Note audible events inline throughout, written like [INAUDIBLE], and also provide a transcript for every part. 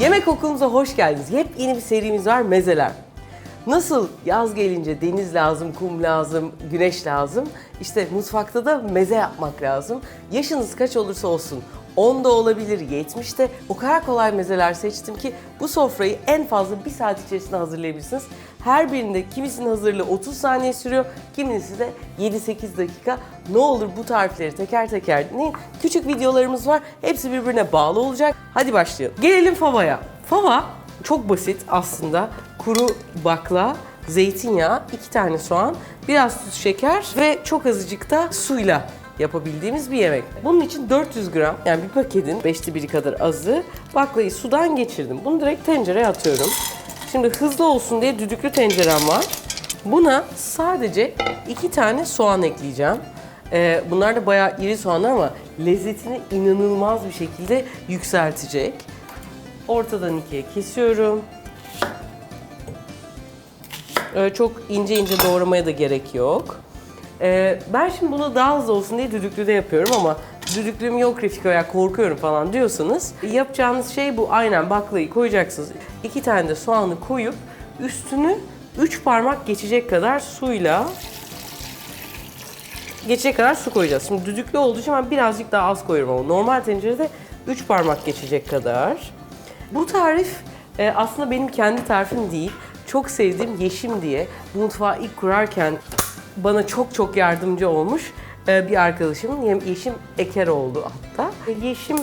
Yemek okulumuza hoş geldiniz. Yepyeni bir serimiz var mezeler. Nasıl yaz gelince deniz lazım, kum lazım, güneş lazım. İşte mutfakta da meze yapmak lazım. Yaşınız kaç olursa olsun 10 da olabilir, 70 de o kadar kolay mezeler seçtim ki bu sofrayı en fazla bir saat içerisinde hazırlayabilirsiniz. Her birinde kimisinin hazırlığı 30 saniye sürüyor, kimisi de 7-8 dakika. Ne olur bu tarifleri teker teker dinleyin. Küçük videolarımız var. Hepsi birbirine bağlı olacak. Hadi başlayalım. Gelelim favaya. Fava çok basit aslında. Kuru bakla, zeytinyağı, iki tane soğan, biraz tuz, şeker ve çok azıcık da suyla yapabildiğimiz bir yemek. Bunun için 400 gram yani bir paketin beşte biri kadar azı baklayı sudan geçirdim. Bunu direkt tencereye atıyorum. Şimdi hızlı olsun diye düdüklü tencerem var. Buna sadece iki tane soğan ekleyeceğim. Ee, bunlar da bayağı iri soğanlar ama lezzetini inanılmaz bir şekilde yükseltecek. Ortadan ikiye kesiyorum. Öyle çok ince ince doğramaya da gerek yok. Ee, ben şimdi bunu daha hızlı olsun diye düdüklüde yapıyorum ama düdüklüm yok Refika ya korkuyorum falan diyorsanız yapacağınız şey bu aynen baklayı koyacaksınız. İki tane de soğanı koyup üstünü üç parmak geçecek kadar suyla geçecek kadar su koyacağız. Şimdi düdüklü olduğu için ben birazcık daha az koyuyorum ama normal tencerede 3 parmak geçecek kadar. Bu tarif e, aslında benim kendi tarifim değil. Çok sevdiğim Yeşim diye bu mutfağı ilk kurarken bana çok çok yardımcı olmuş e, bir arkadaşım. Ye- Yeşim Ekeroğlu hatta. Ve Yeşim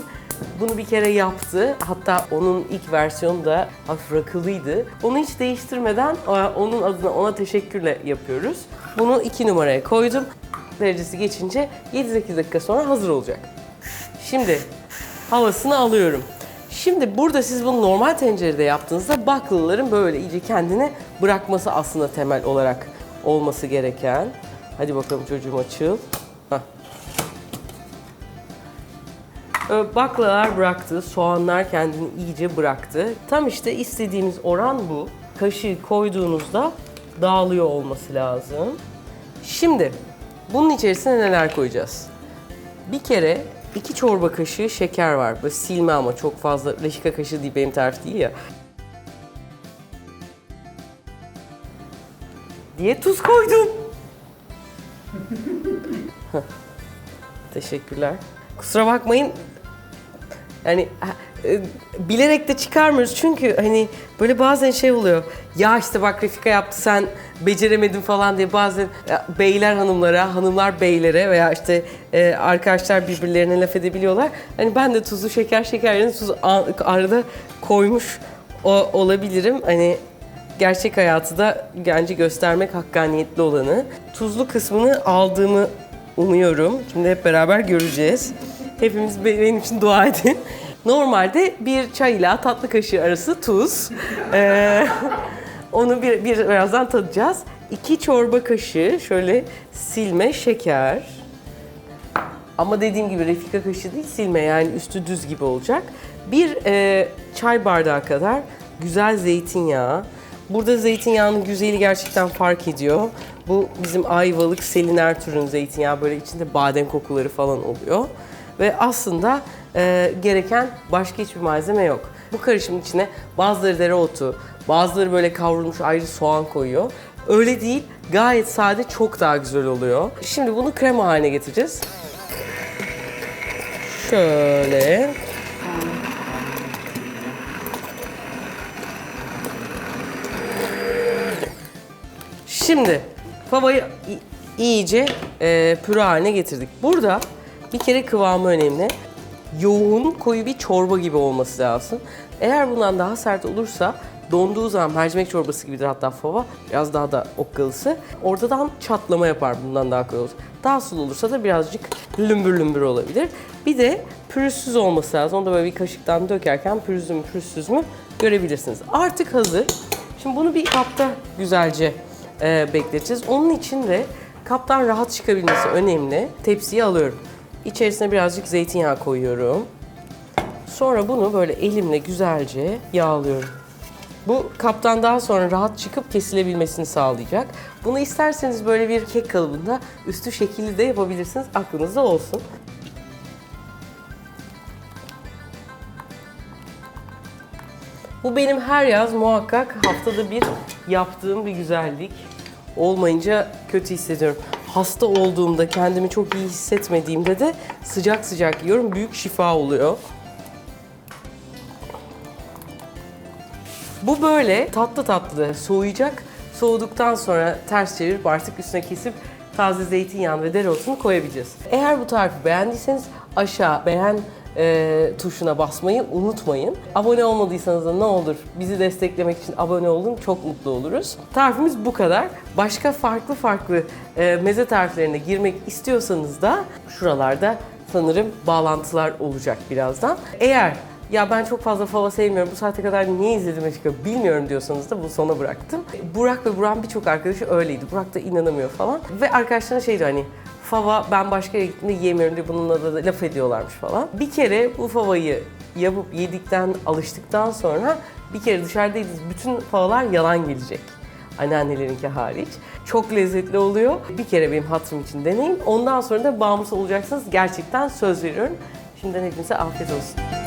bunu bir kere yaptı. Hatta onun ilk versiyonu da hafif rakılıydı. Onu hiç değiştirmeden e, onun adına ona teşekkürle yapıyoruz. Bunu 2 numaraya koydum. Derecesi geçince 7-8 dakika sonra hazır olacak. Şimdi havasını alıyorum. Şimdi burada siz bunu normal tencerede yaptığınızda baklaların böyle iyice kendini bırakması aslında temel olarak olması gereken. Hadi bakalım çocuğum açıl. Böyle Baklalar bıraktı, soğanlar kendini iyice bıraktı. Tam işte istediğimiz oran bu. Kaşığı koyduğunuzda dağılıyor olması lazım. Şimdi bunun içerisine neler koyacağız? Bir kere iki çorba kaşığı şeker var. Böyle silme ama çok fazla. Reşika kaşığı değil benim tarif değil ya. Diye tuz koydum. Teşekkürler. Kusura bakmayın. Yani e, bilerek de çıkarmıyoruz çünkü hani böyle bazen şey oluyor. Ya işte bak Refika yaptı sen beceremedin falan diye bazen beyler hanımlara, hanımlar beylere veya işte e, arkadaşlar birbirlerine laf edebiliyorlar. Hani ben de tuzlu şeker şeker yerine tuzu a- arada koymuş o, olabilirim. Hani gerçek hayatı da bence göstermek hakkaniyetli olanı. Tuzlu kısmını aldığımı umuyorum. Şimdi hep beraber göreceğiz. Hepimiz be- benim için dua edin. [LAUGHS] Normalde bir çay ile tatlı kaşığı arası tuz. Ee, [LAUGHS] onu bir, bir birazdan tadacağız. İki çorba kaşığı şöyle silme şeker. Ama dediğim gibi refika kaşığı değil silme yani üstü düz gibi olacak. Bir e, çay bardağı kadar güzel zeytinyağı. Burada zeytinyağının güzeli gerçekten fark ediyor. Bu bizim Ayvalık Selin Ertuğrul'un zeytinyağı böyle içinde badem kokuları falan oluyor. Ve aslında e, gereken başka hiçbir malzeme yok. Bu karışımın içine bazıları dereotu, bazıları böyle kavrulmuş ayrı soğan koyuyor. Öyle değil, gayet sade çok daha güzel oluyor. Şimdi bunu krema haline getireceğiz. Şöyle. Şimdi favayı iyice e, püre haline getirdik. Burada bir kere kıvamı önemli. Yoğun, koyu bir çorba gibi olması lazım. Eğer bundan daha sert olursa donduğu zaman mercimek çorbası gibidir hatta fava. Biraz daha da okkalısı. Ortadan çatlama yapar bundan daha koyu olursa. Daha sulu olursa da birazcık lümbür lümbür olabilir. Bir de pürüzsüz olması lazım. Onu da böyle bir kaşıktan dökerken pürüzlü mü pürüzsüz mü görebilirsiniz. Artık hazır. Şimdi bunu bir kapta güzelce e, bekleteceğiz. Onun için de kaptan rahat çıkabilmesi önemli. Tepsiye alıyorum. İçerisine birazcık zeytinyağı koyuyorum. Sonra bunu böyle elimle güzelce yağlıyorum. Bu kaptan daha sonra rahat çıkıp kesilebilmesini sağlayacak. Bunu isterseniz böyle bir kek kalıbında üstü şekilli de yapabilirsiniz. Aklınızda olsun. Bu benim her yaz muhakkak haftada bir yaptığım bir güzellik. Olmayınca kötü hissediyorum. Hasta olduğumda, kendimi çok iyi hissetmediğimde de sıcak sıcak yiyorum. Büyük şifa oluyor. Bu böyle tatlı tatlı soğuyacak. Soğuduktan sonra ters çevirip artık üstüne kesip taze zeytinyağı ve dereotunu koyabileceğiz. Eğer bu tarifi beğendiyseniz aşağı beğen e, tuşuna basmayı unutmayın. Abone olmadıysanız da ne olur bizi desteklemek için abone olun. Çok mutlu oluruz. Tarifimiz bu kadar. Başka farklı farklı e, meze tariflerine girmek istiyorsanız da şuralarda sanırım bağlantılar olacak birazdan. Eğer ya ben çok fazla fava sevmiyorum, bu saate kadar niye izledim açıkçası bilmiyorum diyorsanız da bunu sona bıraktım. Burak ve Burak'ın birçok arkadaşı öyleydi. Burak da inanamıyor falan. Ve arkadaşlarına şey diyor hani fava ben başka yere gittiğimde yiyemiyorum diye bununla da laf ediyorlarmış falan. Bir kere bu favayı yapıp yedikten, alıştıktan sonra bir kere dışarıdaydınız bütün favalar yalan gelecek. Anneannelerinki hariç. Çok lezzetli oluyor. Bir kere benim hatırım için deneyin. Ondan sonra da bağımlısı olacaksınız. Gerçekten söz veriyorum. Şimdiden hepinize afiyet olsun.